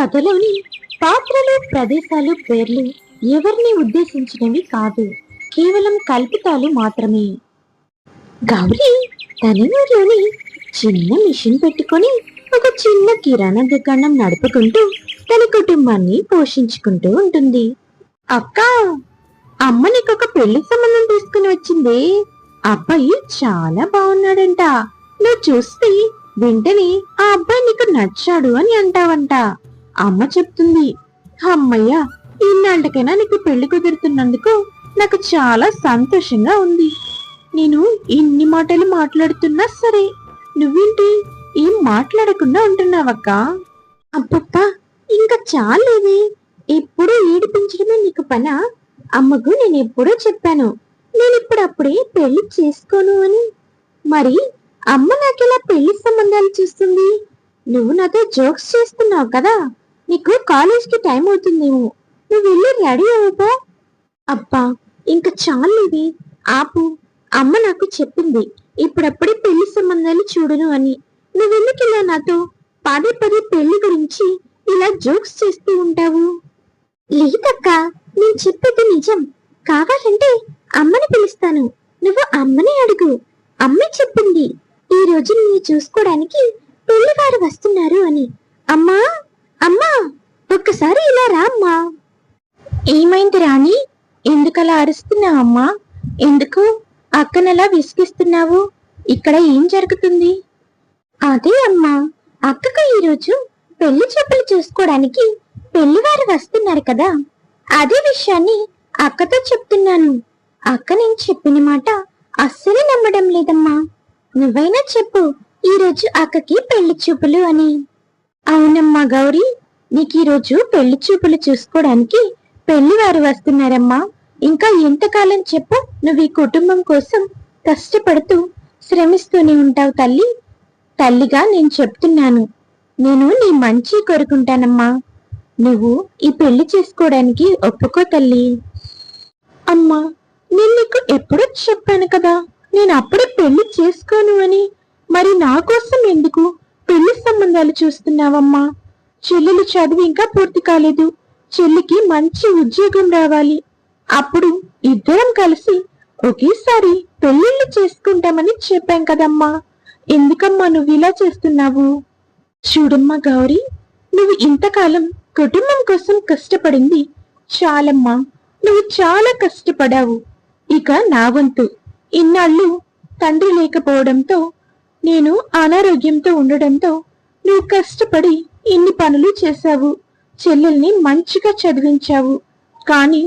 కథలోని పాత్రలు ప్రదేశాలు పేర్లు ఎవరిని ఉద్దేశించినవి కాదు. కేవలం కల్పితాలు మాత్రమే. గౌరీ తన ఊర్లోని చిన్న మిషన్ పెట్టుకొని ఒక చిన్న కిరాణా దుకాణం నడుపుకుంటూ తన కుటుంబాన్ని పోషించుకుంటూ ఉంటుంది. అక్క అమ్మ నీకు ఒక పెళ్ళి సంబంధం తీసుకుని వచ్చింది. అబ్బాయి చాలా బాగున్నాడంట. నువ్వు చూస్తే వెంటనే ఆ అబ్బాయి నీకు నచ్చాడు అని అంటావంట. అమ్మ చెప్తుంది అమ్మయ్య ఇన్నాళ్ళకైనా నీకు పెళ్ళి కుదురుతున్నందుకు నాకు చాలా సంతోషంగా ఉంది. నేను ఇన్ని మాటలు మాట్లాడుతున్నా సరే నువ్వేంటి ఏం మాట్లాడకుండా ఉంటున్నావక్క? అబ్బక్క ఇంకా చాలేది. ఎప్పుడూ ఏడిపించడమే నీకు పనా? అమ్మకు నేను ఎప్పుడూ చెప్పాను నేను ఇప్పుడప్పుడే పెళ్ళి చేసుకోను అని. మరి అమ్మ నాకెలా పెళ్ళి సంబంధాలు చూస్తుంది? నువ్వు నాతో జోక్స్ చేస్తున్నావు కదా. నీకు కాలేజ్కి టైం అవుతుందేమో. నువ్వు వెళ్ళి రెడీ అవ్వబో అబ్బా ఇంకా చాలేవి ఆపు. అమ్మ నాకు చెప్పింది. ఇప్పుడప్పుడే పెళ్ళి సంబంధాలు చూడను అని. నువ్వెందుకు ఇలా నాతో పదే పదే పెళ్ళి గురించి ఇలా జోక్స్ చేస్తూ ఉంటావు? లేదక్క నేను చెప్పేది నిజం. కావాలంటే అమ్మని పిలుస్తాను. నువ్వు అమ్మని అడుగు. అమ్మే చెప్పింది. ఈ రోజు నిన్ను చూసుకోవడానికి పెళ్ళివారు వస్తున్నారు అని. అమ్మా! అమ్మా ఒక్కసారి ఇలా రా అమ్మా. ఏమైంది రాణి? ఎందుకలా అరుస్తున్నావు అమ్మా? ఎందుకు? అక్కనలా విసిగిస్తున్నావు? ఇక్కడ ఏం జరుగుతుంది? అదే అమ్మా అక్కకు ఈరోజు పెళ్ళి చెప్పులు చూసుకోవడానికి పెళ్ళివారు వస్తున్నారు కదా. అదే విషయాన్ని అక్కతో చెప్తున్నాను. అక్క నేను చెప్పిన మాట అస్సలు నమ్మడం లేదమ్మా. నువ్వైనా చెప్పు ఈరోజు అక్కకి పెళ్ళి చూపులు అని. అవునమ్మా గౌరీ నీకు ఈరోజు పెళ్ళి చూపులు చూసుకోవడానికి పెళ్ళివారు వస్తున్నారమ్మా. ఇంకా ఎంతకాలం చెప్పు నువ్వు ఈ కుటుంబం కోసం కష్టపడుతూ శ్రమిస్తూనే ఉంటావు తల్లి. తల్లిగా నేను చెప్తున్నాను నేను నీ మంచి కోరుకుంటానమ్మా. నువ్వు ఈ పెళ్ళి చేసుకోవడానికి ఒప్పుకో తల్లి. అమ్మా నేను నీకు ఎప్పుడో చెప్పాను కదా నేను అప్పుడే పెళ్ళి చేసుకోను అని. మరి నా కోసం ఎందుకు పెళ్ళి సంబంధాలు చూస్తున్నావమ్మా. చెల్లెలు చదువు ఇంకా పూర్తి కాలేదు. చెల్లికి మంచి ఉద్యోగం రావాలి. అప్పుడు ఇద్దరం కలిసి ఒకేసారి పెళ్ళిళ్ళు చేసుకుంటామని చెప్పాం కదమ్మా. ఎందుకమ్మా నువ్వు ఇలా చేస్తున్నావు? చూడమ్మా గౌరీ నువ్వు ఇంతకాలం కుటుంబం కోసం కష్టపడింది చాలమ్మా. నువ్వు చాలా కష్టపడావు. ఇక నా వంతు. ఇన్నాళ్ళు తండ్రి లేకపోవడంతో నేను అనారోగ్యంతో ఉండడంతో నువ్వు కష్టపడి ఇన్ని పనులు చేశావు. చెల్లెల్ని మంచిగా చదివించావు. కానీ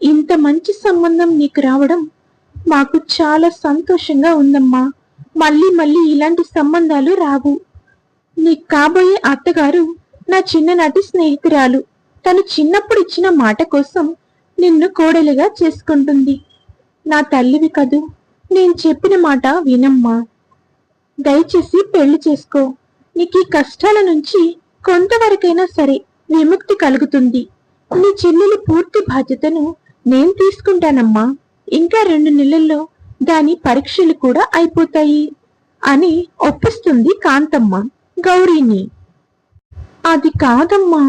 ఇంత మంచి సంబంధం నీకు రావడం మాకు చాలా సంతోషంగా ఉందమ్మా. మళ్ళీ మళ్ళీ ఇలాంటి సంబంధాలు రావు. నీకు కాబోయే అత్తగారు నా చిన్ననాటి స్నేహితురాలు. తను చిన్నప్పుడు ఇచ్చిన మాట కోసం నిన్ను కోడలిగా చేసుకుంటుంది. నా తల్లివి కదూ నేను చెప్పిన మాట వినమ్మా. దయచేసి పెళ్ళి చేసుకో. నీకు ఈ కష్టాల నుంచి కొంతవరకైనా సరే విముక్తి కలుగుతుంది. నీ చెల్లెలి పూర్తి బాధ్యతను నేను తీసుకుంటానమ్మా. ఇంకా రెండు నెలల్లో దాని పరీక్షలు కూడా అయిపోతాయి అని ఒప్పిస్తుంది కాంతమ్మ గౌరీని. అది కాదమ్మా.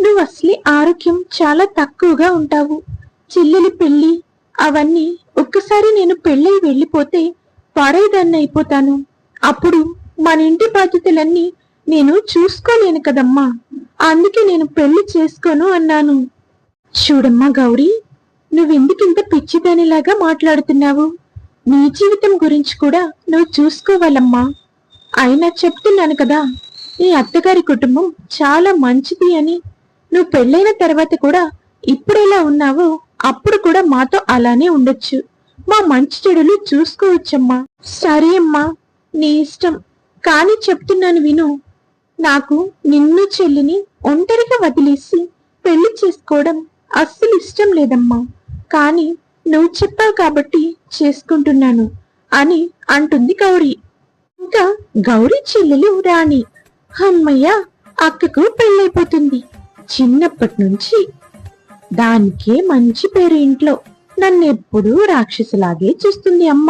నువ్వు అసలే ఆరోగ్యం చాలా తక్కువగా ఉంటావు. చెల్లెలి పెళ్ళి అవన్నీ ఒక్కసారి నేను పెళ్ళై వెళ్ళిపోతే పారేదాన్ని అయిపోతాను. అప్పుడు మన ఇంటి బాధ్యతలన్నీ నేను చూసుకోలేను కదమ్మా. అందుకే నేను పెళ్ళి చేసుకోను అన్నాను. చూడమ్మా గౌరీ నువ్వెందుకింత పిచ్చిదానిలాగా మాట్లాడుతున్నావు? నీ జీవితం గురించి కూడా నువ్వు చూసుకోవాలమ్మా. అయినా చెప్తున్నాను కదా నీ అత్తగారి కుటుంబం చాలా మంచిది అని. నువ్వు పెళ్ళైన తర్వాత కూడా ఇప్పుడెలా ఉన్నావో అప్పుడు కూడా మాతో అలానే ఉండొచ్చు. మా మంచి చెడులు చూసుకోవచ్చమ్మా. సరే అమ్మా. నీ ఇష్టం. కానీ చెప్తున్నాను విను. నాకు నిన్ను చెల్లిని ఒంటరిగా వదిలేసి పెళ్ళి చేసుకోవడం అస్సలు ఇష్టం లేదమ్మా. కానీ నువ్వు చెప్పావు కాబట్టి చేసుకుంటున్నాను అని అంటుంది గౌరీ. ఇంకా గౌరీ చెల్లెలు రాణి. అమ్మయ్య అక్కకు పెళ్ళైపోతుంది. చిన్నప్పటి నుంచి దానికే మంచి పేరు ఇంట్లో. నన్నెప్పుడూ రాక్షసులాగే చూస్తుంది అమ్మ.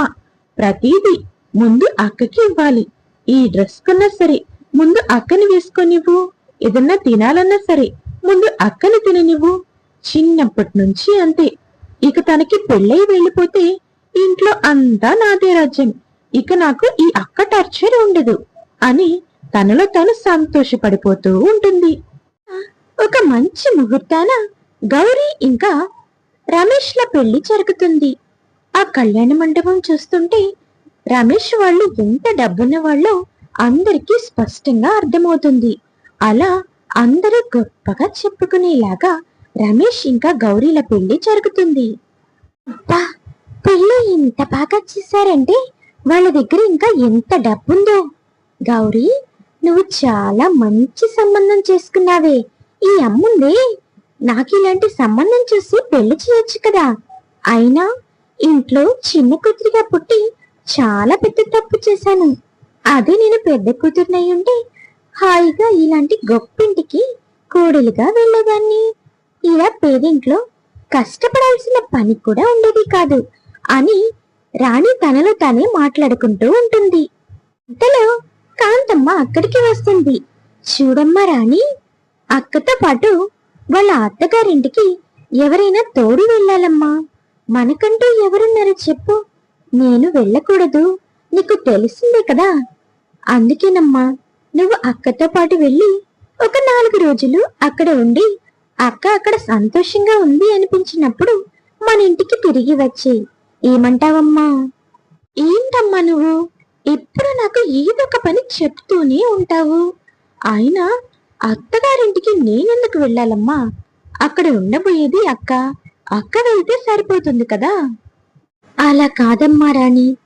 ప్రతిదీ ముందు అక్కకి ఇవ్వాలి. ఈ డ్రెస్ కొన్నా సరే ముందు అక్కని వేసుకొనివ్వు. ఏదన్నా తినాలన్నా సరే ముందు అక్కని తిననివ్వు. చిన్నప్పటి నుంచి అంతే. ఇక తనకి పెళ్ళై వెళ్ళిపోతే ఇంట్లో అంతా నాదే రాజ్యం. ఇక నాకు ఈ అక్క టార్చర్ ఉండదు అని తనలో తను సంతోషపడిపోతూ ఉంటుంది. ఒక మంచి ముహూర్తాన గౌరీ ఇంకా రమేష్ల పెళ్ళి జరుగుతుంది. ఆ కళ్యాణ మండపం చూస్తుంటే రమేష్ వాళ్ళు ఎంత డబ్బున్న వాళ్ళో అందరికీ స్పష్టంగా అర్థమవుతుంది. అలా అందరూ గొప్పగా చెప్పుకునేలాగా రమేష్ ఇంకా గౌరీల పెళ్ళి జరుగుతుంది. అబ్బా పెళ్ళి ఇంత బాగా చేశారంటే వాళ్ళ దగ్గర ఇంకా ఎంత డబ్బుందో. గౌరీ నువ్వు చాలా మంచి సంబంధం చేసుకున్నావే. ఈ అమ్ముందే నాకు ఇలాంటి సంబంధం చూసి పెళ్ళి చేయొచ్చు కదా. అయినా ఇంట్లో చిన్న కూతురిగా పుట్టి చాలా పెద్ద తప్పు చేశాను. అదే నేను పెద్ద కూతురునై ఉంటే హాయిగా ఇలాంటి గొప్పింటికి కోడలుగా వెళ్ళేదాన్ని. ఇలా పేదింట్లో కష్టపడాల్సిన పని కూడా ఉండేది కాదు అని రాణి తనలో తానే మాట్లాడుకుంటూ ఉంటుంది. ఇంతలో కాంతమ్మ అక్కడికి వస్తుంది. చూడమ్మా రాణి అక్కతో పాటు వాళ్ళ అత్తగారింటికి ఎవరైనా తోడు వెళ్ళాలమ్మా. మనకంటూ ఎవరున్నారో చెప్పు. నేను వెళ్ళకూడదు. నీకు తెలిసిందే కదా. అందుకేనమ్మా నువ్వు అక్కతో పాటు వెళ్ళి ఒక నాలుగు రోజులు అక్కడ ఉండి అక్క అక్కడ సంతోషంగా ఉంది అనిపించినప్పుడు మన ఇంటికి తిరిగి వచ్చి ఏమంటావమ్మా? ఏంటమ్మా నువ్వు? ఎప్పుడు నాకు ఏదో ఒక పని చెప్తూనే ఉంటావు. అయినా అత్తగారింటికి నేనెందుకు వెళ్ళాలమ్మా? అక్కడ ఉండబోయేది అక్క. అక్క వెళ్తే సరిపోతుంది కదా. అలా కాదమ్మా రాణి.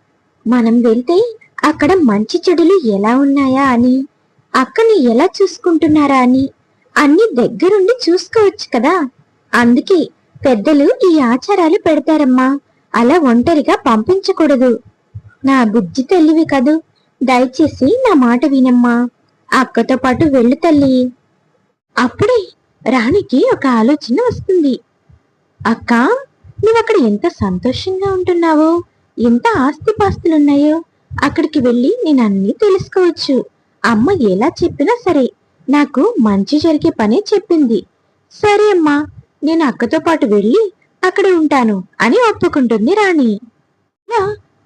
మనం వెళ్తే అక్కడ మంచి చెడులు ఎలా ఉన్నాయా అని. అక్కని ఎలా చూసుకుంటున్నారా అని అన్ని దగ్గరుండి చూసుకోవచ్చు కదా. అందుకే పెద్దలు ఈ ఆచారాలు పెడతారమ్మా. అలా ఒంటరిగా పంపించకూడదు. నా బుజ్జి తల్లివి కదూ. దయచేసి నా మాట వినమ్మా. అక్కతో పాటు వెళ్ళు తల్లి. అప్పుడే రాణికి ఒక ఆలోచన వస్తుంది. అక్క నువ్వక్కడ ఎంత సంతోషంగా ఉంటున్నావో ఎంత ఆస్తిపాస్తులున్నాయో అక్కడికి వెళ్ళి నేను అన్నీ తెలుసుకోవచ్చు. అమ్మ ఎలా చెప్పినా సరే నాకు మంచి జరిగే పనే చెప్పింది. సరే అమ్మా నేను అక్కతో పాటు వెళ్ళి అక్కడ ఉంటాను అని ఒప్పుకుంటుంది రాణి.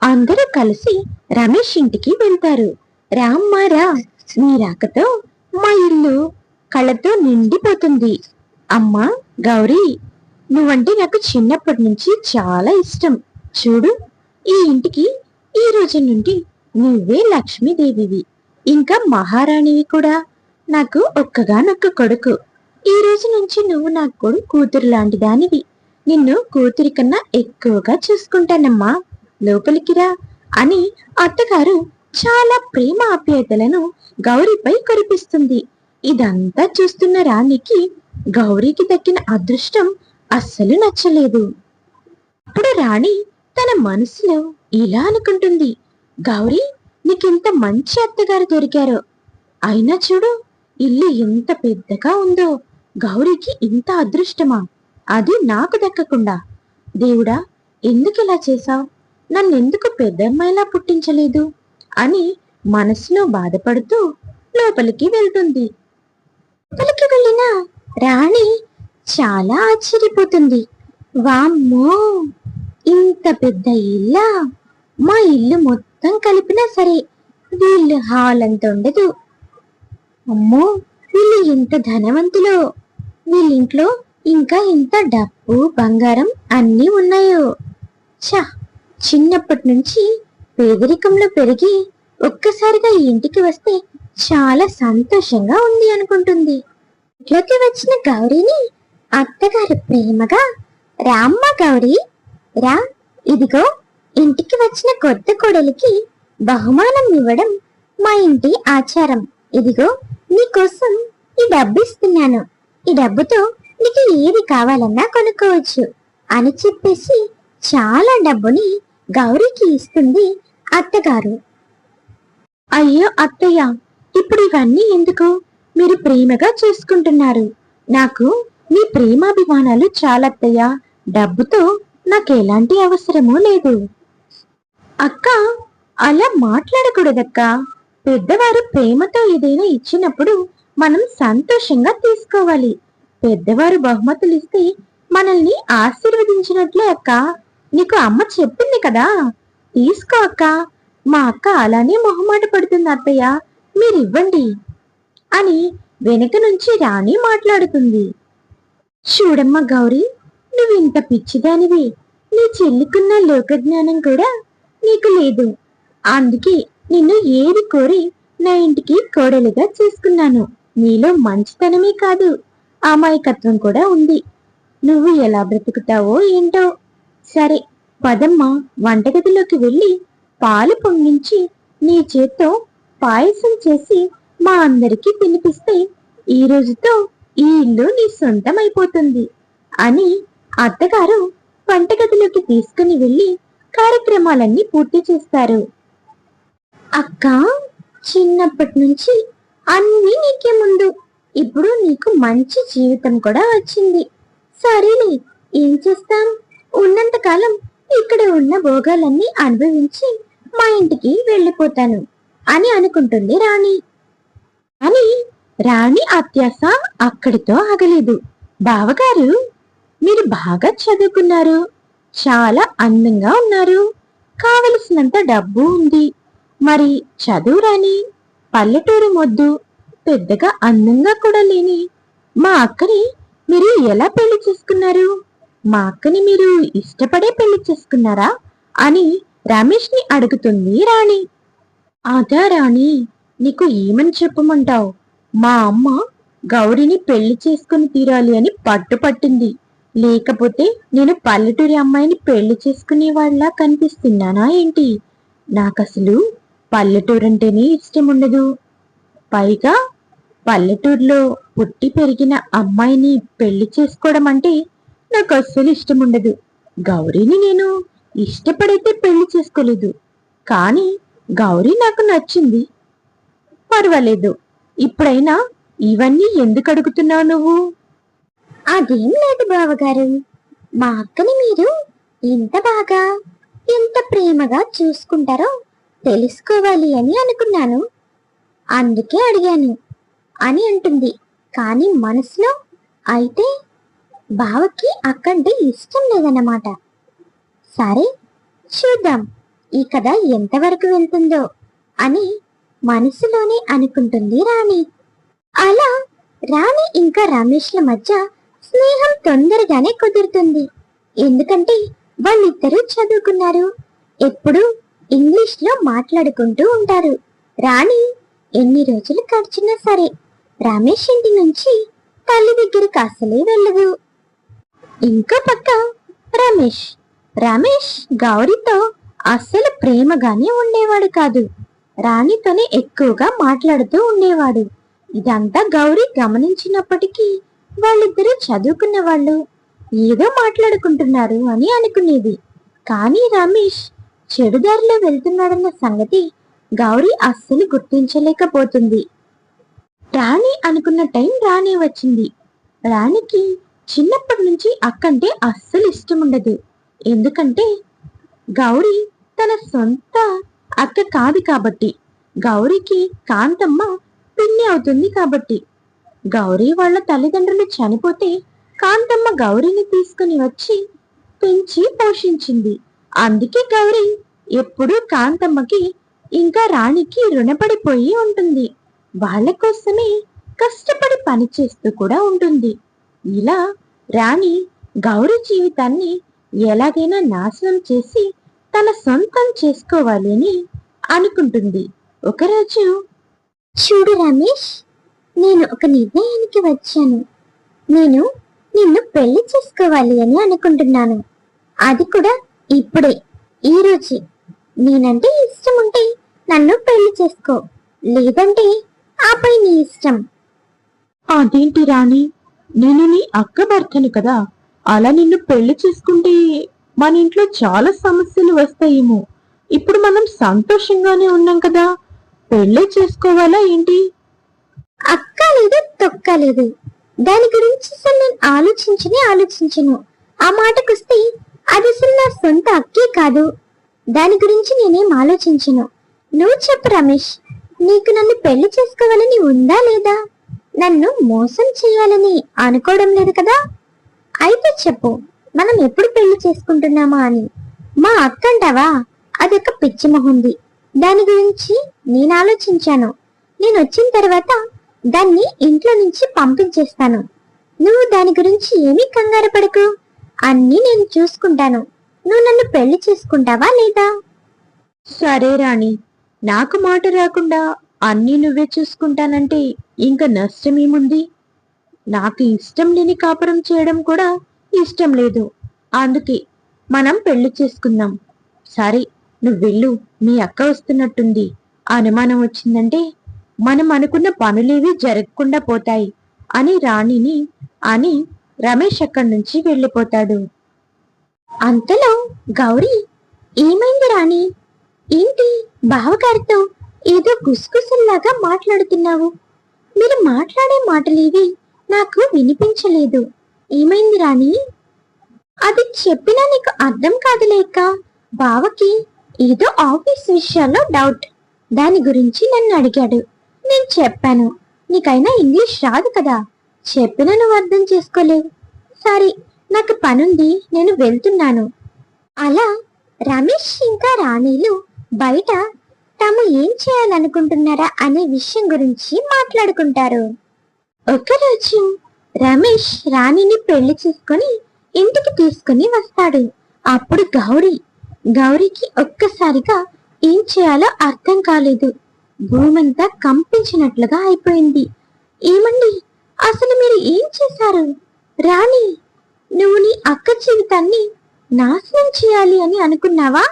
అందరూ కలిసి రమేష్ ఇంటికి వెళ్తారు. రామ్మారా రా. రాకతో మా ఇల్లు కళ్ళతో నిండిపోతుంది. అమ్మా గౌరీ. నువ్వంటే నాకు చిన్నప్పటి నుంచి చాలా ఇష్టం. చూడు ఈ ఇంటికి ఈ రోజు నుండి నువ్వే లక్ష్మీదేవివి. ఇంకా మహారాణివి కూడా. నాకు ఒక్కగానొక్క కొడుకు. ఈ రోజు నుంచి నువ్వు నాకు కూతురు లాంటి దానివి. నిన్ను కూతురి కన్నా ఎక్కువగా చూసుకుంటానమ్మా. లోపలికి రా అని అత్తగారు చాలా ప్రేమ ఆప్యాయతలను గౌరీపై కురిపిస్తుంది. ఇదంతా చూస్తున్న రాణికి గౌరీకి దక్కిన అదృష్టం అస్సలు నచ్చలేదు. అప్పుడు రాణి తన మనసులో ఇలా అనుకుంటుంది గౌరీ నీకింత మంచి అత్తగారు దొరికారో. అయినా చూడు ఇల్లు ఎంత పెద్దగా ఉందో. గౌరీకి ఇంత అదృష్టమా? అది నాకు దక్కకుండా. దేవుడా ఎందుకు ఇలా చేశావు? నన్నెందుకు పెద్దమ్మాయిలా పుట్టించలేదు? అని మనసులో బాధపడుతూ లోపలికి వెళ్తుంది. లోపలికి వెళ్ళిన రాణి చాలా ఆశ్చర్యపోతుంది. వామ్మో! ఇంత పెద్ద ఇల్లా? మా ఇల్లు మొత్తం కలిపినా సరే వీళ్ళు హాల్ అంత ఉండదు. అమ్మో! వీళ్ళు ఎంత ధనవంతులో! వీళ్ళింట్లో ఇంకా ఎంత డబ్బు బంగారం అన్నీ ఉన్నాయో! చా చిన్నప్పటి నుంచి పేదరికంలో పెరిగి ఒక్కసారిగా ఇంటికి వస్తే చాలా సంతోషంగా ఉంది అనుకుంటుంది. ఇంట్లోకి వచ్చిన గౌరీని అత్తగారు ప్రేమగా రామ్మ గౌరీ రా ఇదిగో ఇంటికి వచ్చిన కొత్త కోడలికి బహుమానం ఇవ్వడం మా ఇంటి ఆచారం. ఇదిగో నీకోసం ఈ డబ్బు ఇస్తున్నాను ఈ డబ్బుతో నీకు ఏది కావాలన్నా కొనుక్కోవచ్చు అని చెప్పేసి చాలా డబ్బుని గౌరీకి ఇస్తుంది అత్తగారు. అయ్యో అత్తయ్య ఇప్పుడు ఇవన్నీ ఎందుకు? మీరు ప్రేమగా చూసుకుంటున్నారు. నాకు మీ ప్రేమాభిమానాలు చాలత్తయ్యా డబ్బుతో నాకు ఎలాంటి అవసరమూ లేదు. అక్క అలా మాట్లాడకూడదక్క. పెద్దవారు ప్రేమతో ఏదైనా ఇచ్చినప్పుడు మనం సంతోషంగా తీసుకోవాలి. పెద్దవారు బహుమతులు ఇస్తే మనల్ని ఆశీర్వదించినట్లే అక్క. నీకు అమ్మ చెప్పింది కదా. తీసుకో అక్క. మా అక్క అలానే మొహమాట పడుతుంది అత్తయ్య. మీరివ్వండి అని వెనక నుంచి రాణి మాట్లాడుతుంది. చూడమ్మా గౌరీ నువ్వు ఇంత పిచ్చిదానివి. నీ చెల్లికున్న లోకజ్ఞానం కూడా నీకు లేదు. అందుకే నిన్ను ఏది కోరి నా ఇంటికి కోడలుగా చేసుకున్నాను. నీలో మంచితనమే కాదు అమాయకత్వం కూడా ఉంది. నువ్వు ఎలా బ్రతుకుతావో ఏంటో. సరే పదమ్మ వంటగదిలోకి వెళ్ళి పాలు పొంగించి నీ చేత్తో పాయసం చేసి మా అందరికీ తినిపిస్తే ఈ రోజుతో ఈ ఇల్లు నీ సొంతమైపోతుంది అని అత్తగారు వంటగదిలోకి తీసుకుని వెళ్ళి కార్యక్రమాలన్నీ పూర్తి చేస్తారు. అక్క చిన్నప్పటి నుంచి అన్ని నీకే ముందు. ఇప్పుడు నీకు మంచి జీవితం కూడా వచ్చింది. సరేలే ఏం చేస్తాం? ఉన్నంతకాలం ఇక్కడ ఉన్న భోగాలన్నీ అనుభవించి మా ఇంటికి వెళ్ళిపోతాను అని అనుకుంటుంది రాణి. అని రాణి అత్యాస అక్కడితో ఆగలేదు. బావగారు మీరు బాగా చదువుకున్నారు. చాలా అందంగా ఉన్నారు. కావలసినంత డబ్బు ఉంది. మరి చదువు రాని పల్లెటూరు మొద్దు పెద్దగా అందంగా కూడా లేని మా అక్కని మీరు ఎలా పెళ్ళి చేసుకున్నారు? మా అక్కని మీరు ఇష్టపడే పెళ్ళి చేసుకున్నారా? అని రమేష్ని అడుగుతుంది రాణి. అదా రాణి నీకు ఏమని చెప్పమంటావు? మా అమ్మ గౌరిని పెళ్ళి చేసుకుని తీరాలి అని పట్టుపట్టింది లేకపోతే నేను పల్లెటూరి అమ్మాయిని పెళ్ళి చేసుకునేవాళ్ళ కనిపిస్తున్నానా ఏంటి? నాకసలు పల్లెటూరంటేనే ఇష్టం ఉండదు పైగా పల్లెటూరులో పుట్టి పెరిగిన అమ్మాయిని పెళ్ళి చేసుకోవడం అంటే నాకు అస్సలు ఇష్టం ఉండదు గౌరీని నేను ఇష్టపడైతే పెళ్ళి చేసుకోలేదు. కానీ గౌరీ నాకు నచ్చింది. పర్వాలేదు. ఇప్పుడైనా ఇవన్నీ ఎందుకు అడుగుతున్నావు నువ్వు? అదేం లేదు బావగారు. మా అక్కని మీరు ఎంత బాగా ఎంత ప్రేమగా చూసుకుంటారో తెలుసుకోవాలి అని అనుకున్నాను. అందుకే అడిగాను. అని అంటుంది. కానీ మనసులో అయితే బావకి అక్కంటే ఇష్టం లేదన్నమాట. సరే చూద్దాం. ఈ కథ ఎంతవరకు వెళ్తుందో అని మనసులోనే అనుకుంటుంది రాణి. అలా రాణి ఇంకా రమేష్ల మధ్య స్నేహం తొందరగానే కుదురుతుంది. ఎందుకంటే వాళ్ళిద్దరూ చదువుకున్నారు. ఎప్పుడు ఇంగ్లీష్లో మాట్లాడుకుంటూ ఉంటారు. రాణి ఎన్ని రోజులు గడిచినా సరే రమేష్ ఇంటి నుంచి తల్లి దగ్గరికి అసలే వెళ్ళదు. ఇంకో పక్క రమేష్. రమేష్ గౌరీతో అస్సలు ప్రేమగానే ఉండేవాడు కాదు. రాణితోనే ఎక్కువగా మాట్లాడుతూ ఉండేవాడు. ఇదంతా గౌరీ గమనించినప్పటికీ వాళ్ళిద్దరూ చదువుకున్న వాళ్ళు ఏదో మాట్లాడుకుంటున్నారు అని అనుకునేది. కానీ రమేష్ చెడుదారిలో వెళ్తున్నాడన్న సంగతి గౌరీ అస్సలు గుర్తించలేకపోతుంది. రాణి అనుకున్న టైం రాణి వచ్చింది. రాణికి చిన్నప్పటి నుంచి అక్కంటే అస్సలు ఇష్టం ఉండదు ఎందుకంటే గౌరీ తన సొంత అక్క కాదు కాబట్టి. గౌరీకి కాంతమ్మ పిన్ని అవుతుంది కాబట్టి. గౌరీ వాళ్ళ తల్లిదండ్రులు చనిపోతే కాంతమ్మ గౌరీని తీసుకుని వచ్చి పెంచి పోషించింది. అందుకే గౌరీ ఎప్పుడూ కాంతమ్మకి ఇంకా రాణికి రుణపడిపోయి ఉంటుంది. వాళ్ళ కోసమే కష్టపడి పని చేస్తూ కూడా ఉంటుంది. ఇలా రాణి గౌరీ జీవితాన్ని ఎలాగైనా నాశనం చేసి తన సొంతం చేసుకోవాలి అని అనుకుంటుంది. ఒకరోజు చూడు రమేష్ నేను ఒక నిర్ణయానికి వచ్చాను. నేను నిన్ను పెళ్ళి చేసుకోవాలి అని అనుకుంటున్నాను. అది కూడా ఇప్పుడే ఈ రోజే. నేనంటే ఇష్టం ఉంటే నన్ను పెళ్ళి చేసుకో. లేదంటే ఆపై నీ ఇష్టం. అదేంటి రాణి? నేను నీ అక్క భర్తను కదా. అలా నిన్ను పెళ్ళి చేసుకుంటే మన ఇంట్లో చాలా సమస్యలు వస్తాయేమో. ఇప్పుడు మనం సంతోషంగానే ఉన్నాం కదా. పెళ్ళే చేసుకోవాలా ఏంటి? అక్క లేదు తొక్క లేదు దాని గురించి అసలు నేను ఆలోచించనే ఆలోచించను. ఆ మాటకొస్తే అది అసలు నా సొంత అక్కే కాదు. దాని గురించి నేనేం ఆలోచించను. నువ్వు చెప్పు రమేష్ నీకు నన్ను పెళ్ళి చేసుకోవాలని ఉందా లేదా? నన్ను మోసం చేయాలని అనుకోవడం లేదు కదా? అయితే చెప్పు. మనం ఎప్పుడు పెళ్ళి చేసుకుంటున్నామా అని. మా అక్కంటావా? అదొక పిచ్చి మొహంది. దాని గురించి నేను ఆలోచించాను. నేను వచ్చిన తర్వాత దాన్ని ఇంట్లో నుంచి పంపించేస్తాను. నువ్వు దాని గురించి ఏమీ కంగారు పడకు. అన్నీ నేను చూసుకుంటాను. నువ్వు నన్ను పెళ్ళి చేసుకుంటావా లేదా? సరే రాణి. నాకు మాట రాకుండా అన్నీ నువ్వే చూసుకుంటానంటే ఇంకా నష్టమేముంది? నాకు ఇష్టం లేని కాపురం చేయడం కూడా ఇష్టం లేదు. అందుకే మనం పెళ్ళి చేసుకుందాం. సరే నువ్వు వెళ్ళు మీ అక్క వస్తున్నట్టుంది. అనుమానం వచ్చిందంటే మనం అనుకున్న పనులేవి జరగకుండా పోతాయి అని రాణిని అని రమేష్ అక్కడి నుంచి వెళ్ళిపోతాడు. అంతలో గౌరీ ఏమైంది రాణి? ఏంటి బావగారితో ఏదో గుసగుసల్లాగా మాట్లాడుతున్నావు? మీరు మాట్లాడే మాటలేవి నాకు వినిపించలేదు. ఏమైంది రాణి? అది చెప్పినా నీకు అర్థం కాదులేక బావకి ఏదో ఆఫీస్ విషయాల్లో డౌట్ దాని గురించి నన్ను అడిగాడు. నేను చెప్పాను. నీకైనా ఇంగ్లీష్ రాదు కదా. చెప్పినా నువ్వు అర్థం చేసుకోలేవు సరే నాకు పనుంది నేను వెళ్తున్నాను. అలా రమేష్ ఇంకా రాణిలు బయట తాము ఏం చేయాలనుకుంటున్నారా అనే విషయం గురించి మాట్లాడుకుంటారు. ఒకరోజు రమేష్ రాణిని పెళ్ళి చేసుకొని ఇంటికి తీసుకుని వస్తాడు. అప్పుడు గౌరీ గౌరీకి ఒక్కసారిగా ఏం చేయాలో అర్థం కాలేదు. భూమంతా కంపించినట్లుగా అయిపోయింది. ఏమండి అసలు మీరు ఏం చేశారు? రాణి నువ్వు నీ అక్క జీవితాన్ని నాశనం చేయాలి అని అనుకున్నావా?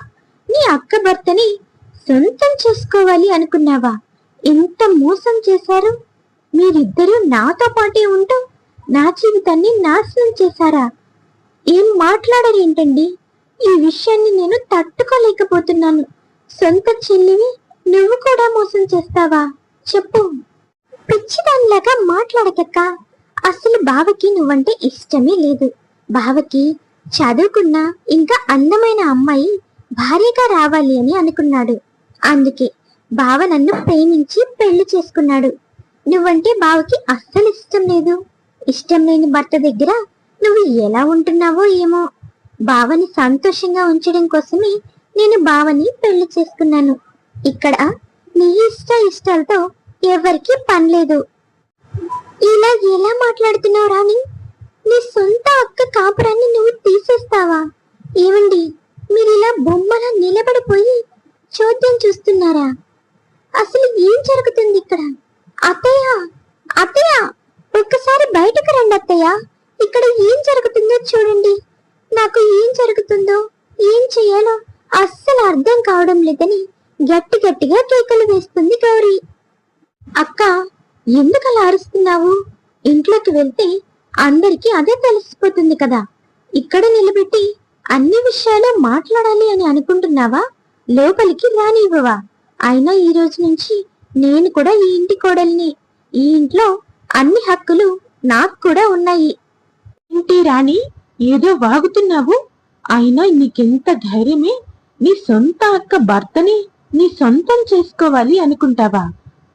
నీ అక్క భర్తని సొంతం చేసుకోవాలి అనుకున్నావా? ఎంత మోసం చేశారు? మీరిద్దరూ నాతో పాటే ఉంటూ నా జీవితాన్ని నాశనం చేశారా? ఏం మాట్లాడరేంటండి? ఈ విషయాన్ని నేను తట్టుకోలేకపోతున్నాను. సొంత చెల్లివి నువ్వు కూడా మోసం చేస్తావా? చెప్పు. పిచ్చిదానిలాగా మాట్లాడకక్క. అసలు బావకి నువ్వంటే ఇష్టమే లేదు. బావకి చదువుకున్న ఇంకా అందమైన అమ్మాయి భార్యగా రావాలి అని అనుకున్నాడు. అందుకే బావ నన్ను ప్రేమించి పెళ్ళి చేసుకున్నాడు. నువ్వంటే బావకి అస్సలు ఇష్టం లేదు. ఇష్టం లేని భర్త దగ్గర నువ్వు ఎలా ఉంటున్నావో ఏమో. బావని సంతోషంగా ఉంచడం కోసమే నేను బావని పెళ్ళి చేసుకున్నాను. ఇక్కడ నీ ఇష్ట ఇష్టాలతో ఎవరికి పనిలేదు ఇలా ఎలా మాట్లాడుతున్నావు రాణి? నీ సొంత అక్క కాపురాన్ని నువ్వు తీసేస్తావా? ఏమండి మీరు ఇలా బొమ్మలా నిలబడిపోయి చోద్యం చూస్తున్నారా? అసలు ఏం జరుగుతుంది ఇక్కడ? అత్తయ్య అత్తయ్య! ఒక్కసారి బయటకు రండి అత్తయ్య. ఇక్కడ ఏం జరుగుతుందో చూడండి. నాకు ఏం జరుగుతుందో ఏం చేయాలో అస్సలు అర్థం కావడం లేదని గట్టి గట్టిగా కేకలు వేస్తుంది గౌరీ. అక్క ఎందుకు అలా అరుస్తున్నావు? ఇంట్లోకి వెళ్తే అందరికీ అదే తెలిసిపోతుంది కదా. ఇక్కడ నిలబెట్టి అన్ని విషయాలు మాట్లాడాలి అని అనుకుంటున్నావా? లోపలికి రానివ్వవా? అయినా ఈ రోజు నుంచి నేను కూడా ఈ ఇంటి కోడల్ని ఈ ఇంట్లో అన్ని హక్కులు నాకు కూడా ఉన్నాయి. ఏంటి రాణి ఏదో వాగుతున్నావు? అయినా నీకెంత ధైర్యమే? నీ సొంత అక్క భర్తని నీ సొంతం చేసుకోవాలి అనుకుంటావా?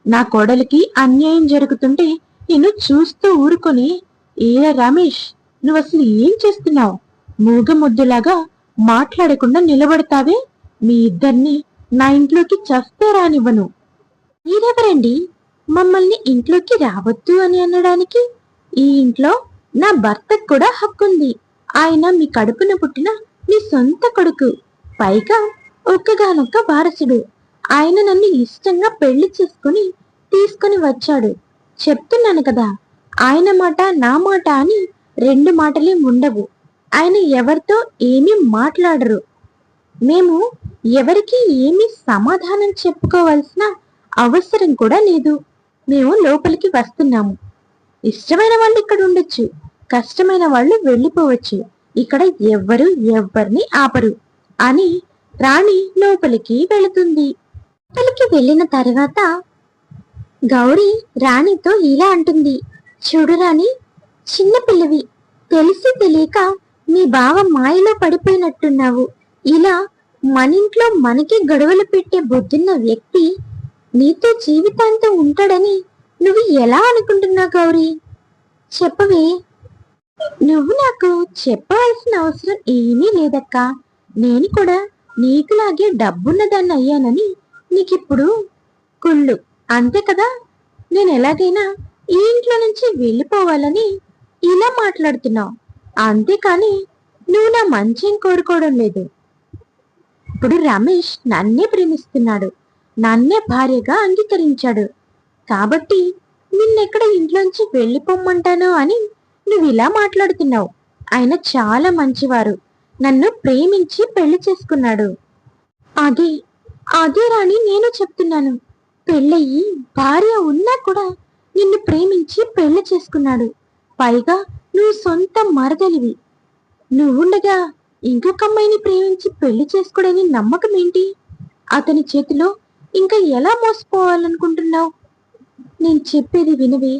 నా కోడలికి అన్యాయం జరుగుతుంటే నేను చూస్తూ ఊరుకొని ఏ రమేష్ నువ్వు అసలు ఏం చేస్తున్నావు? మూగ ముద్దులాగా మాట్లాడకుండా నిలబడతావే? మీ ఇద్దరిని నా ఇంట్లోకి చస్తే రానివ్వను. మీరెవరండి? మమ్మల్ని ఇంట్లోకి రావద్దు అని అనడానికి? ఈ ఇంట్లో నా భర్తకు కూడా హక్కుంది. ఆయన మీ కడుపున పుట్టిన మీ సొంత కొడుకు. పైగా ఒక్కగానొక్క వారసుడు. ఆయన నన్ను ఇష్టంగా పెళ్ళి చేసుకుని తీసుకుని వచ్చాడు. చెప్తున్నాను కదా ఆయన మాట నా మాట అని రెండు మాటలే ఉండవు ఆయన ఎవరితో ఏమీ మాట్లాడరు. మేము ఎవరికి ఏమీ సమాధానం చెప్పుకోవాల్సిన అవసరం కూడా లేదు. మేము లోపలికి వస్తున్నాము. ఇష్టమైన వాళ్ళు ఇక్కడ ఉండొచ్చు. కష్టమైన వాళ్ళు వెళ్ళిపోవచ్చు. ఇక్కడ ఎవ్వరు ఎవ్వరిని ఆపరు. అని రాణి లోపలికి వెళుతుంది. లోపలికి వెళ్ళిన తర్వాత గౌరీ రాణితో ఇలా అంటుంది. చూడు రాణి చిన్న పిల్లవి తెలిసి తెలియక మీ బావ మాయలో పడిపోయినట్టున్నావు. ఇలా మన ఇంట్లో మనకి గొడవలు పెట్టే బొద్దున్న వ్యక్తి నీతో జీవితాంతం ఉంటాడని నువ్వు ఎలా అనుకుంటున్నావు గౌరీ? చెప్పవే. నువ్వు నాకు చెప్పవలసిన అవసరం ఏమీ లేదక్కా. నేను కూడా నీకులాగే డబ్బున్నదాన్ని అయ్యానని నీకిప్పుడు కుళ్ళు. అంతే కదా? నేను ఎలాగైనా ఈ ఇంట్లో నుంచి వెళ్ళిపోవాలని ఇలా మాట్లాడుతున్నావు. అంతేకాని నువ్వు నా మంచి కోరుకోవడం లేదు. ఇప్పుడు రమేష్ నన్నే ప్రేమిస్తున్నాడు. నన్నే భార్యగా అంగీకరించాడు. కాబట్టి నిన్నెక్కడ ఇంట్లోంచి వెళ్ళిపోమ్మంటాను అని నువ్వు ఇలా మాట్లాడుతున్నావు. ఆయన చాలా మంచివారు. నన్ను ప్రేమించి పెళ్ళి చేసుకున్నాడు. అదే అదే రాణి నేను చెప్తున్నాను. పెళ్ళయి భార్య ఉన్నా కూడా నిన్ను ప్రేమించి పెళ్ళి చేసుకున్నాడు. పైగా నువ్వు సొంత మరదలివి. నువ్వుండగా ఇంకొక అమ్మాయిని ప్రేమించి పెళ్ళి చేసుకోడని నమ్మకం ఏంటి అతని చేతిలో ఇంకా ఎలా మోసపోవాలనుకుంటున్నావు నేను చెప్పేది వినవే.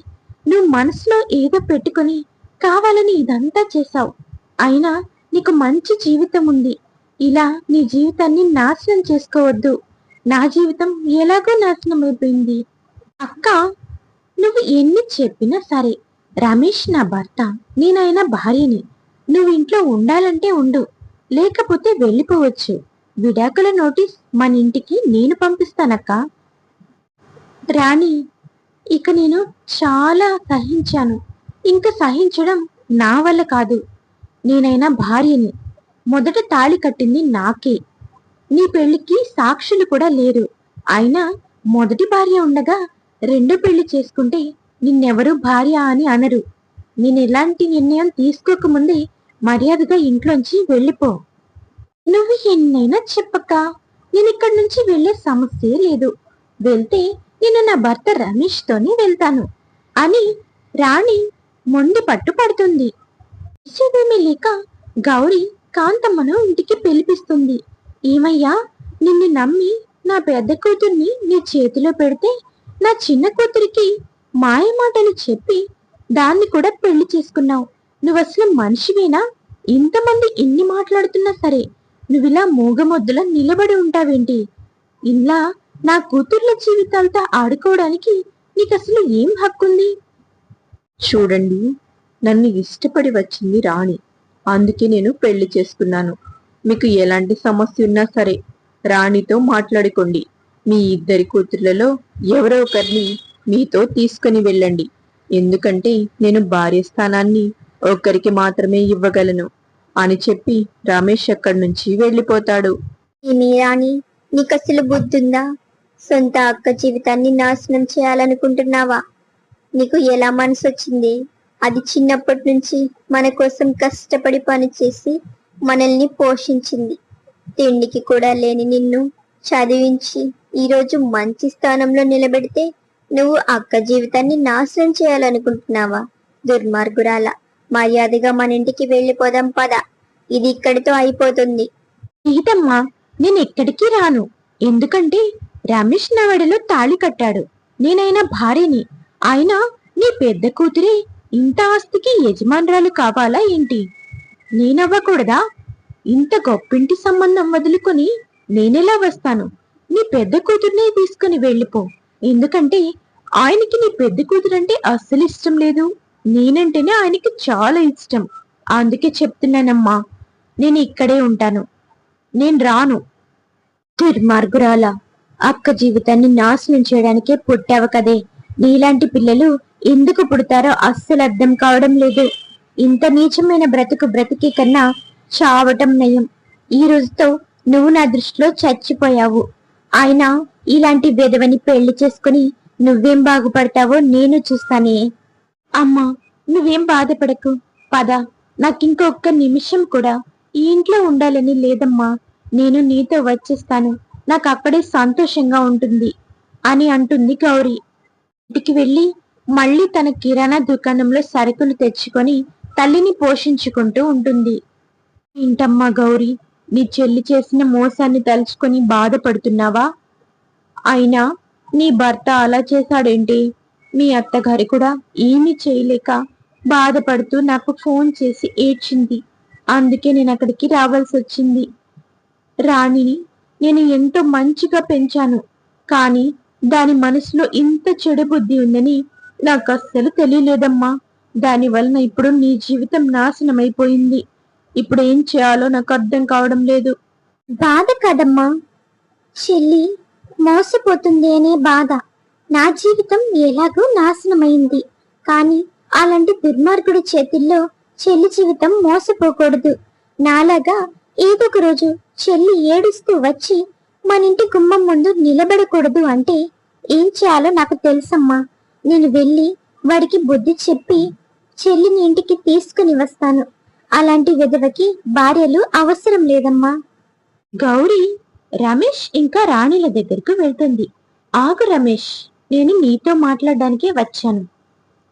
నువ్వు మనసులో ఏదో పెట్టుకొని కావాలని ఇదంతా చేశావు. అయినా నీకు మంచి జీవితం ఉంది. ఇలా నీ జీవితాన్ని నాశనం చేసుకోవద్దు. నా జీవితం ఎలాగో నాశనం అయిపోయింది అక్క నువ్వు ఎన్ని చెప్పినా సరే రమేష్ నా భర్త నేనైనా భార్యని. నువ్వు ఇంట్లో ఉండాలంటే ఉండు లేకపోతే వెళ్ళిపోవచ్చు. విడాకుల నోటీస్ మన ఇంటికి నేను పంపిస్తానక్క. రాణి ఇక నేను చాలా సహించాను. ఇంకా సహించడం నా వల్ల కాదు. నేనైనా భార్యని. మొదట తాళి కట్టింది నాకే. నీ పెళ్ళికి సాక్షులు కూడా లేరు. అయినా మొదటి భార్య ఉండగా రెండో పెళ్ళి చేసుకుంటే నిన్నెవరూ భార్య అని అనరు. నేను ఎలాంటి నిర్ణయం తీసుకోకముందే మర్యాదగా ఇంట్లోంచి వెళ్ళిపో. నువ్వు ఎన్నైనా చెప్పక నేను ఇక్కడి నుంచి వెళ్ళే సమస్య లేదు. వెళ్తే నేను నా భర్త రమేష్ తోనే వెళ్తాను అని రాణి మొండి పట్టు పడుతుంది. చేసేదేమీ లేక గౌరీ కాంతమ్మను ఇంటికి పిలిపిస్తుంది. ఏమయ్యా నిన్ను నమ్మి నా పెద్ద కూతుర్ని నీ చేతిలో పెడితే నా చిన్న కూతురికి మాయ మాటలు చెప్పి దాన్ని కూడా పెళ్ళి చేసుకున్నావు. నువ్వు అసలు మనిషివేనా? ఇంతమంది ఎన్ని మాట్లాడుతున్నా సరే నువ్విలా మూగమొద్దులా నిలబడి ఉంటావేంటి? ఇలా నా కూతుర్ల జీవితాలతో ఆడుకోవడానికి నీకు అసలు ఏం హక్కుంది? చూడండి నన్ను ఇష్టపడి వచ్చింది రాణి. అందుకే నేను పెళ్ళి చేసుకున్నాను. మీకు ఎలాంటి సమస్య ఉన్నా సరే రాణితో మాట్లాడుకోండి. మీ ఇద్దరి కూతుర్లలో ఎవరో ఒకరిని మీతో తీసుకుని వెళ్ళండి. ఎందుకంటే నేను భార్య స్థానాన్ని ఒకరికి మాత్రమే ఇవ్వగలను. అని చెప్పి రమేష్ అక్కడి నుంచి వెళ్ళిపోతాడు. ఏమి రాణి నీకు అసలు బుద్ధుందా? సొంత అక్క జీవితాన్ని నాశనం చేయాలనుకుంటున్నావా? నీకు ఎలా మనసు వచ్చింది అది చిన్నప్పటి నుంచి మన కోసం కష్టపడి పనిచేసి మనల్ని పోషించింది. తిండికి కూడా లేని నిన్ను చదివించి ఈరోజు మంచి స్థానంలో నిలబెడితే నువ్వు అక్క జీవితాన్ని నాశనం చేయాలనుకుంటున్నావా? దుర్మార్గురాలా. మర్యాదగా మన ఇంటికి వెళ్ళిపోదాం పద. ఇది ఇక్కడితో అయిపోతుంది. సీతమ్మా నేను ఎక్కడికి రాను. ఎందుకంటే రమేష్ నా తాళి కట్టాడు. నేనైనా భార్యని. ఆయన నీ పెద్ద కూతురే ఇంత ఆస్తికి యజమానురాలు కావాలా ఏంటి? నేనవ్వకూడదా? ఇంత గొప్పింటి సంబంధం వదులుకొని నేనెలా వస్తాను? నీ పెద్ద కూతుర్నే తీసుకుని వెళ్ళిపో. ఎందుకంటే ఆయనకి నీ పెద్ద కూతురంటే అస్సలు ఇష్టం లేదు. నేనంటేనే ఆయనకి చాలా ఇష్టం. అందుకే చెప్తున్నానమ్మా నేను ఇక్కడే ఉంటాను. నేను రాను. దుర్మార్గురాల అక్క జీవితాన్ని నాశనం చేయడానికే పుట్టావు కదే. నీలాంటి పిల్లలు ఎందుకు పుడతారో అస్సలు అర్థం కావడం లేదు. ఇంత నీచమైన బ్రతుకు బ్రతికే కన్నా చావటం నయం. ఈ రోజుతో నువ్వు నా దృష్టిలో చచ్చిపోయావు. అయినా ఇలాంటి వెధవని పెళ్ళి చేసుకుని నువ్వేం బాగుపడతావో నేను చూస్తానే. అమ్మా నువ్వేం బాధపడకు. పద నాకింకొక్క నిమిషం కూడా ఈ ఇంట్లో ఉండాలని లేదమ్మా. నేను నీతో వచ్చేస్తాను. నాకు అక్కడే సంతోషంగా ఉంటుంది అని అంటుంది గౌరీ. ఇంటికి వెళ్ళి మళ్ళీ తన కిరాణా దుకాణంలో సరుకులు తెచ్చుకొని తల్లిని పోషించుకుంటూ ఉంటుంది. ఏంటమ్మా గౌరీ నీ చెల్లి చేసిన మోసాన్ని తలుచుకొని బాధపడుతున్నావా? అయినా నీ భర్త అలా చేశాడేంటి? మీ అత్తగారి కూడా ఏమీ చేయలేక బాధపడుతూ నాకు ఫోన్ చేసి ఏడ్చింది. అందుకే నేను అక్కడికి రావాల్సి వచ్చింది. రాణిని నేను ఎంతో మంచిగా పెంచాను. కానీ దాని మనసులో ఇంత చెడు బుద్ధి ఉందని నాకు అస్సలు తెలియలేదమ్మా. దాని వలన ఇప్పుడు నీ జీవితం నాశనమైపోయింది ఇప్పుడు ఏం చేయాలో నాకు అర్థం కావడం లేదు. బాధ కదమ్మా. చెల్లి మోసపోతుంది అనే బాధ. నా జీవితం ఎలాగో నాశనమైంది. కానీ అలాంటి దుర్మార్గుడి చేతుల్లో చెల్లి జీవితం మోసపోకూడదు. నాలాగా ఏదో ఒక రోజు చెల్లి ఏడుస్తూ వచ్చి మన ఇంటి గుమ్మం ముందు నిలబడకూడదు అంటే ఏం చేయాలో నాకు తెలుసమ్మా. నేను వెళ్ళి వాడికి బుద్ధి చెప్పి చెల్లిని ఇంటికి తీసుకుని వస్తాను. అలాంటి విధవకి భార్యలు అవసరం లేదమ్మా. గౌరీ రమేష్ ఇంకా రాణిల దగ్గరకు వెళ్తుంది. ఆగు రమేష్. నేను నీతో మాట్లాడడానికే వచ్చాను.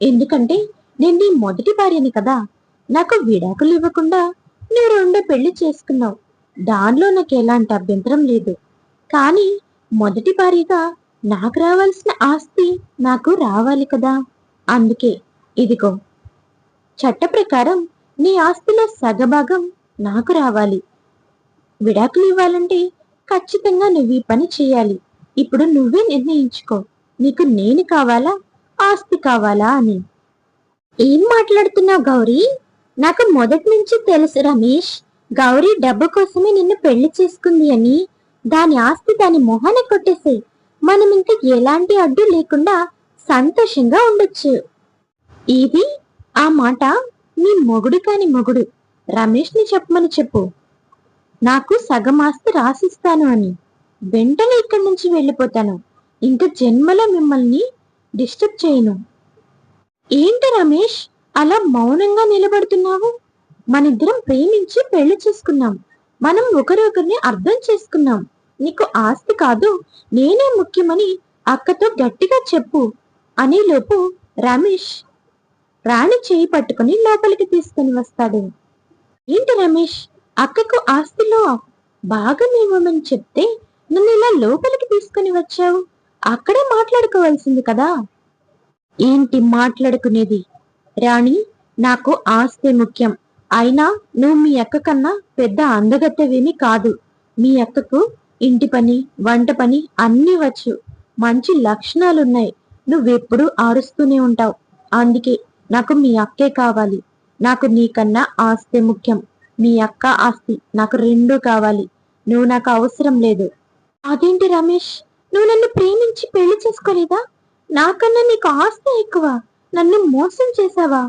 ఎందుకంటే నేను నీ మొదటి భార్యని కదా. నాకు విడాకులు ఇవ్వకుండా నువ్వు రెండో పెళ్ళి చేసుకున్నావు. దానిలో నాకు ఎలాంటి అభ్యంతరం లేదు. కానీ మొదటి భార్యగా నాకు రావాల్సిన ఆస్తి నాకు రావాలి కదా. అందుకే ఇదిగో చట్ట ప్రకారం నీ ఆస్తిలో సగభాగం నాకు రావాలి. విడాకులు ఇవ్వాలంటే ఖచ్చితంగా నువ్వు ఈ పని చేయాలి. ఇప్పుడు నువ్వే నిర్ణయించుకో. నీకు నేను కావాలా? ఆస్తి కావాలా అని. ఏం మాట్లాడుతున్నావు గౌరీ? నాకు మొదటి నుంచి తెలుసు రమేష్. గౌరీ డబ్బు కోసమే నిన్ను పెళ్ళి చేసుకుంది అని. దాని ఆస్తి దాని మొహాన కొట్టేసే. మనం ఇంకా ఎలాంటి అడ్డు లేకుండా సంతోషంగా ఉండొచ్చు. ఇది ఆ మాట? నీ మొగుడు కాని మొగుడు. రమేష్ని చెప్పమని చెప్పు. నాకు సగం ఆస్తి రాసిస్తాను అని. వెంటనే ఇక్కడి నుంచి వెళ్ళిపోతాను. ఇంకా జన్మలో మిమ్మల్ని డిస్టర్బ్ చేయను. ఏంటి రమేష్? అలా మౌనంగా నిలబడుతున్నావు? మనిద్దరం ప్రేమించి పెళ్ళి చేసుకున్నాం. మనం ఒకరొకరిని అర్థం చేసుకున్నాం. నీకు ఆస్తి కాదు నేనే ముఖ్యమని అక్కతో గట్టిగా చెప్పు అనేలోపు రమేష్ రాణి చేయి పట్టుకుని లోపలికి తీసుకుని వస్తాడు. ఏంటి రమేష్? అక్కకు ఆస్తిలో భాగం ఇవ్వమని చెప్తే నన్ను ఇలా లోపలికి తీసుకుని వచ్చావు? అక్కడే మాట్లాడుకోవాల్సింది కదా? ఏంటి మాట్లాడుకునేది? రాణి నాకు ఆస్తి ముఖ్యం. అయినా నువ్వు మీ అక్క కన్నా పెద్ద అందగత్తవేమి కాదు. మీ అక్కకు ఇంటి పని వంట పని అన్నీ వచ్చు. మంచి లక్షణాలున్నాయి. నువ్వెప్పుడు ఆరుస్తూనే ఉంటావు. అందుకే నాకు మీ అక్కే కావాలి. నాకు నీకన్నా ఆస్తి ముఖ్యం. మీ అక్క ఆస్తి నాకు రెండూ కావాలి. నువ్వు నాకు అవసరం లేదు. అదేంటి రమేష్? నువ్వు నన్ను ప్రేమించి పెళ్ళి చేసుకోలేదా? నాకన్నా నీకు ఆస్తి ఎక్కువ. నన్ను మోసం చేశావా?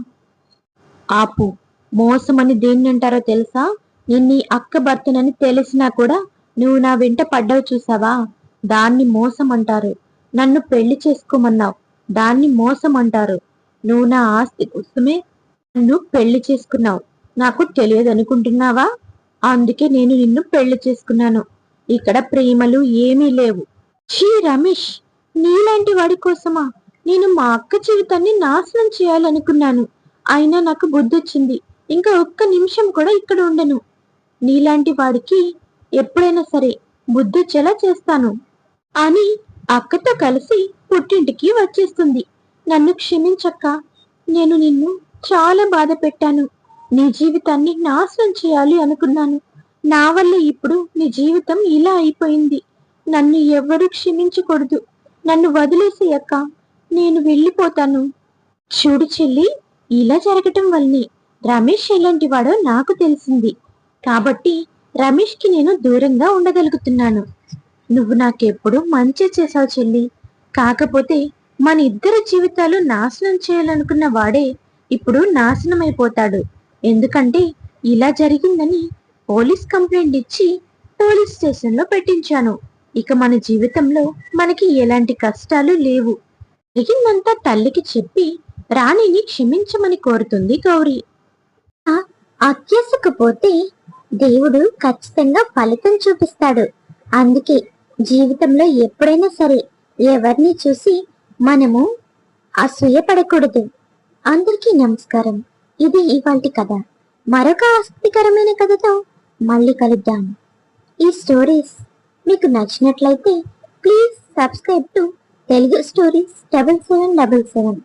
ఆపు. మోసం అని దేన్ని అంటారో తెలుసా? నేను నీ అక్క భర్తనని తెలిసినా కూడా నువ్వు నా వెంట పడ్డావు చూసావా? దాన్ని మోసం అంటారు. నన్ను పెళ్ళి చేసుకోమన్నావు. దాన్ని మోసం అంటారు. నువ్వు నా ఆస్తి కోసమే నన్ను పెళ్ళి చేసుకున్నావు. నాకు తెలియదు అనుకుంటున్నావా అందుకే నేను నిన్ను పెళ్ళి చేసుకున్నాను. ఇక్కడ ప్రేమలు ఏమీ లేవు. ఛీ రమేష్ నీలాంటి వాడి కోసమా? నేను మా అక్క జీవితాన్ని నాశనం చేయాలనుకున్నాను. అయినా నాకు బుద్ధొచ్చింది. ఇంకా ఒక్క నిమిషం కూడా ఇక్కడ ఉండను. నీలాంటి వాడికి ఎప్పుడైనా సరే బుద్ధొచ్చేలా చేస్తాను. అని అక్కతో కలిసి పుట్టింటికి వచ్చేస్తుంది. నన్ను క్షమించక్క. నేను నిన్ను చాలా బాధ పెట్టాను. నీ జీవితాన్ని నాశనం చేయాలి అనుకున్నాను. నా వల్ల ఇప్పుడు నీ జీవితం ఇలా అయిపోయింది. నన్ను ఎవ్వరూ క్షమించకూడదు. నన్ను వదిలేసి అక్క. నేను వెళ్ళిపోతాను. చూడు చెల్లి ఇలా జరగటం వల్లనే రమేష్ ఎలాంటి వాడో నాకు తెలిసింది. కాబట్టి రమేష్కి నేను దూరంగా ఉండగలుగుతున్నాను. నువ్వు నాకెప్పుడు మంచి చేసావు చెల్లి. కాకపోతే మన ఇద్దరి జీవితాలు నాశనం చేయాలనుకున్న వాడే ఇప్పుడు నాశనం అయిపోతాడు ఎందుకంటే ఇలా జరిగిందని పోలీస్ కంప్లైంట్ ఇచ్చి పోలీస్ స్టేషన్లో పెట్టించాను. ఇక మన జీవితంలో మనకి ఎలాంటి కష్టాలు లేవు. జరిగిందంతా తల్లికి చెప్పి రాణిని క్షమించమని కోరుతుంది గౌరీ. అత్యసకపోతే దేవుడు ఖచ్చితంగా ఫలితం చూపిస్తాడు. అందుకే జీవితంలో ఎప్పుడైనా సరే ఎవరిని చూసి మనము అసూయపడకూడదు అందరికీ నమస్కారం. ఇది ఇవాల్టి కథ. మరొక ఆసక్తికరమైన కథతో మళ్ళీ కలుద్దాం. ఈ స్టోరీస్ మీకు నచ్చినట్లయితే please subscribe to Telugu stories double seven double seven.